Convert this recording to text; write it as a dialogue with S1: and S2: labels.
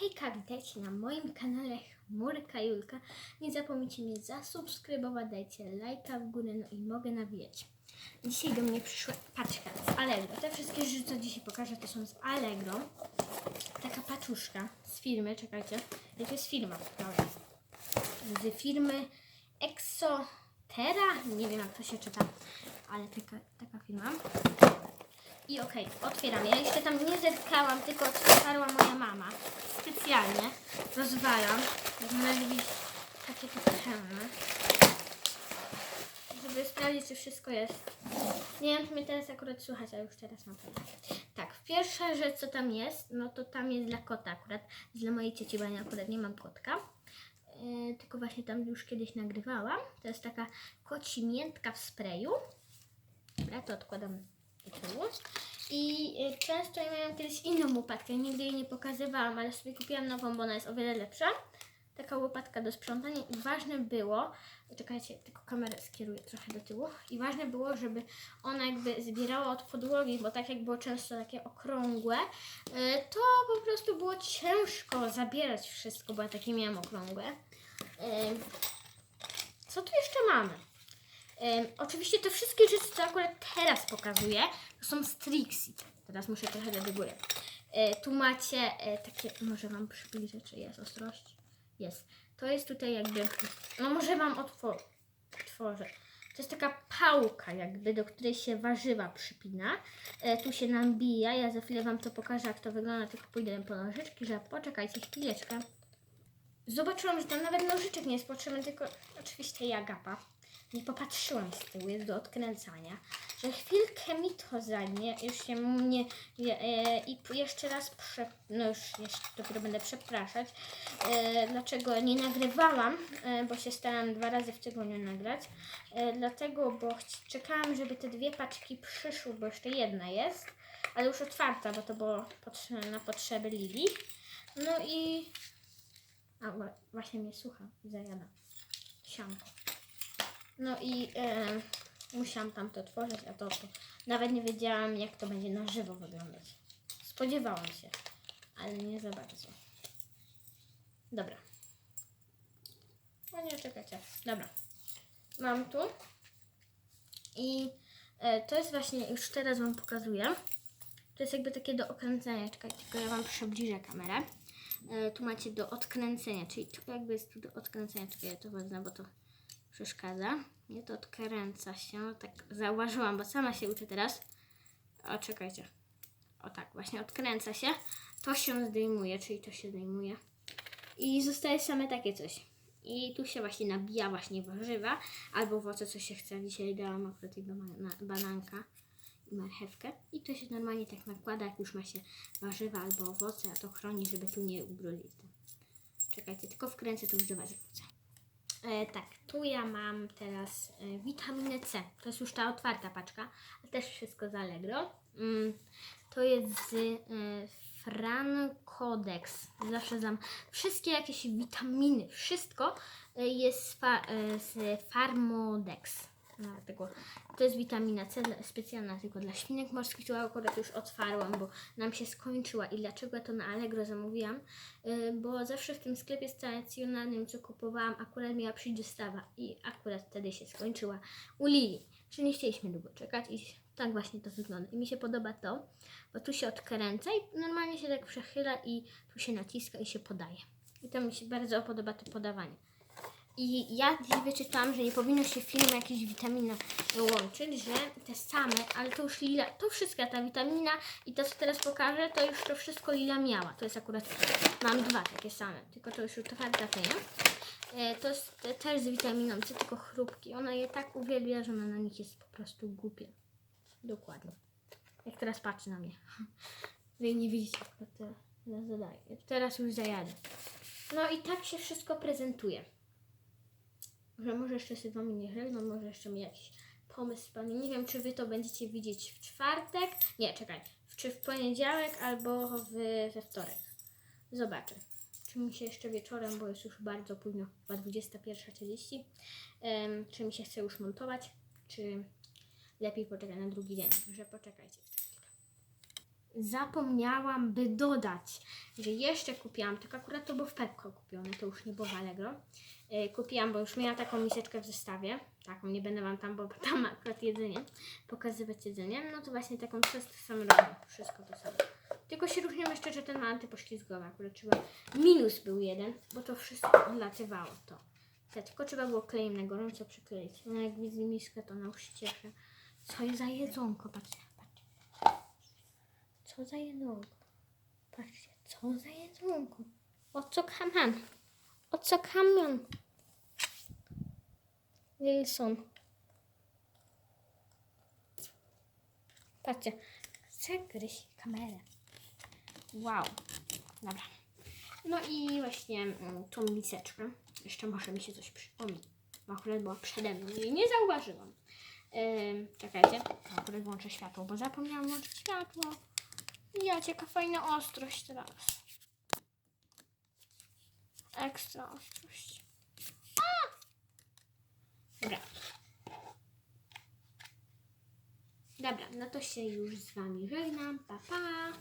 S1: Hejka, witajcie na moim kanale Chmurka Julka. Nie zapomnijcie mnie zasubskrybować, dajcie lajka w górę, no i mogę nawijać. Dzisiaj do mnie przyszła paczka z Allegro. Te wszystkie rzeczy, co dzisiaj pokażę, to są z Allegro. Taka paczuszka z firmy, czekajcie. To jest firma, dobra. Z firmy Exotera, nie wiem jak to się czyta, ale taka, taka firma. I okej, otwieram. Ja jeszcze tam nie zerkałam, tylko otwarła moja mama. Specjalnie rozwalam. Jak widzieć, takie to. Żeby sprawdzić, czy wszystko jest. Nie wiem, czy mnie teraz akurat słychać, ale już teraz mam pewność. Tak, pierwsza rzecz, co tam jest, no to tam jest dla kota akurat. Dla mojej cieci, bo ja akurat nie mam kotka. Yy, tylko właśnie tam już kiedyś nagrywałam. To jest taka koci miętka w sprayu. Dobra, to odkładam I y, często ja miałam kiedyś inną łopatkę, nigdy jej nie pokazywałam, ale sobie kupiłam nową, bo ona jest o wiele lepsza. Taka łopatka do sprzątania i ważne było, czekajcie, tylko kamerę skieruję trochę do tyłu. I ważne było, żeby ona jakby zbierała od podłogi, bo tak jak było często takie okrągłe, y, to po prostu było ciężko zabierać wszystko, bo ja takie miałam okrągłe. Y, Co tu jeszcze mamy? Oczywiście te wszystkie rzeczy, co akurat teraz pokazuję, to są z. Teraz muszę trochę do góry. E, tu macie e, takie, może Wam przybliżę, czy jest ostrość? Jest. To jest tutaj jakby, no może Wam otwor- otworzę. To jest taka pałka jakby, do której się warzywa przypina. E, tu się nabija, ja za chwilę Wam to pokażę, jak to wygląda, tylko pójdę po nożyczki, że poczekajcie chwileczkę. Zobaczyłam, że tam nawet nożyczek nie jest potrzebny, tylko oczywiście ja gapa. Nie popatrzyłam z tyłu, jest do odkręcania. Że chwilkę mi to zajmie, już się mnie e, i jeszcze raz prze, no już jeszcze dopiero będę przepraszać, e, dlaczego nie nagrywałam, e, bo się starałam dwa razy w tygodniu nagrać. E, dlatego, bo czekałam, żeby te dwie paczki przyszły, bo jeszcze jedna jest, ale już otwarta, bo to było na potrzeby Lili. No i a właśnie mnie słucha zajada. Sianko. No i e, musiałam tam to otworzyć, a to, to nawet nie wiedziałam, jak to będzie na żywo wyglądać. Spodziewałam się, ale nie za bardzo. Dobra. No nie, czekajcie. Dobra. Mam tu. I e, to jest właśnie, już teraz Wam pokazuję. To jest jakby takie do okręcenia. Czekajcie, tylko ja Wam przybliżę kamerę. E, tu macie do odkręcenia, czyli tu jakby jest tu do odkręcenia. Czekaj, ja to wezmę, bo to przeszkadza. Nie, to odkręca się. Tak zauważyłam, bo sama się uczę teraz. O, czekajcie. O tak, właśnie odkręca się. To się zdejmuje, czyli to się zdejmuje. I zostaje same takie coś. I tu się właśnie nabija właśnie warzywa albo owoce, co się chce. Dzisiaj dałam akurat jedną bana- bananka i marchewkę. I to się normalnie tak nakłada, jak już ma się warzywa albo owoce, a to chroni, żeby tu nie ubrudzić. Czekajcie, tylko wkręcę to już do Was. E, tak, tu ja mam teraz e, witaminę C. To jest już ta otwarta paczka, ale też wszystko z Allegro. Mm, to jest z e, Francodex. Zawsze znam wszystkie jakieś witaminy, wszystko e, jest z, fa, e, z Farmodex. Dlatego to jest witamina C specjalna tylko dla świnek morskich, którą akurat już otwarłam, bo nam się skończyła. I dlaczego to na Allegro zamówiłam? Y, bo zawsze w tym sklepie stacjonarnym, co kupowałam, akurat miała przyjść dostawa i akurat wtedy się skończyła u Lili. Czyli nie chcieliśmy długo czekać i tak właśnie to wygląda. I mi się podoba to, bo tu się odkręca i normalnie się tak przechyla i tu się naciska i się podaje. I to mi się bardzo podoba to podawanie. I ja gdzieś wyczytałam, że nie powinno się w filmie jakichś witamin łączyć, że te same, ale to już Lila, to wszystka ta witamina i to co teraz pokażę, to już to wszystko Lila miała. To jest akurat, mam dwa takie same, tylko to już to nie. E, To jest te- też z witaminą C, tylko chrupki. Ona je tak uwielbia, że ona na nich jest po prostu głupia. Dokładnie. Jak teraz patrzy na mnie. Wy nie widzicie, akurat teraz zadaję. Teraz już zajadę. No i tak się wszystko prezentuje. Że może jeszcze sobie z wami nie żegnam, może jeszcze mi jakiś pomysł pani. Nie wiem, czy wy to będziecie widzieć w czwartek. Nie, czekaj. Czy w poniedziałek albo w, we wtorek. Zobaczę. Czy mi się jeszcze wieczorem, bo jest już bardzo późno, chyba 21.30, em, czy mi się chce już montować, czy lepiej poczekać na drugi dzień. Że poczekajcie jeszcze. Zapomniałam by dodać, że jeszcze kupiłam, tak akurat to było w Pepko kupione, to już nie było w Allegro. E, kupiłam, bo już miałam taką miseczkę w zestawie. Taką, nie będę wam tam, bo tam akurat jedzenie, pokazywać jedzenie. No to właśnie taką jest to samo robię, wszystko to samo. Tylko się różnią jeszcze, że ten ma antypoślizgowy, akurat trzeba, minus był jeden, bo to wszystko odlatywało to. Tylko trzeba było klejem na gorąco przykleić. No jak widzę miskę, to ona już się. Co jest za jedzonko, patrzcie. Co za jedzonko. Patrzcie, co za jedzonko. O co kaman? O co kamion? Wilson. Patrzcie, chcę gryźć kamerę. Wow. Dobra. No i właśnie mm, tą miseczkę. Jeszcze może mi się coś przypomni. Bo akurat była przede mną i nie zauważyłam. Ym, czekajcie, akurat włączę światło, bo zapomniałam włączyć światło. Ja cieka fajna ostrość teraz. Ekstra ostrość. A! Dobra. Dobra, no to się już z Wami żegnam. Pa, pa.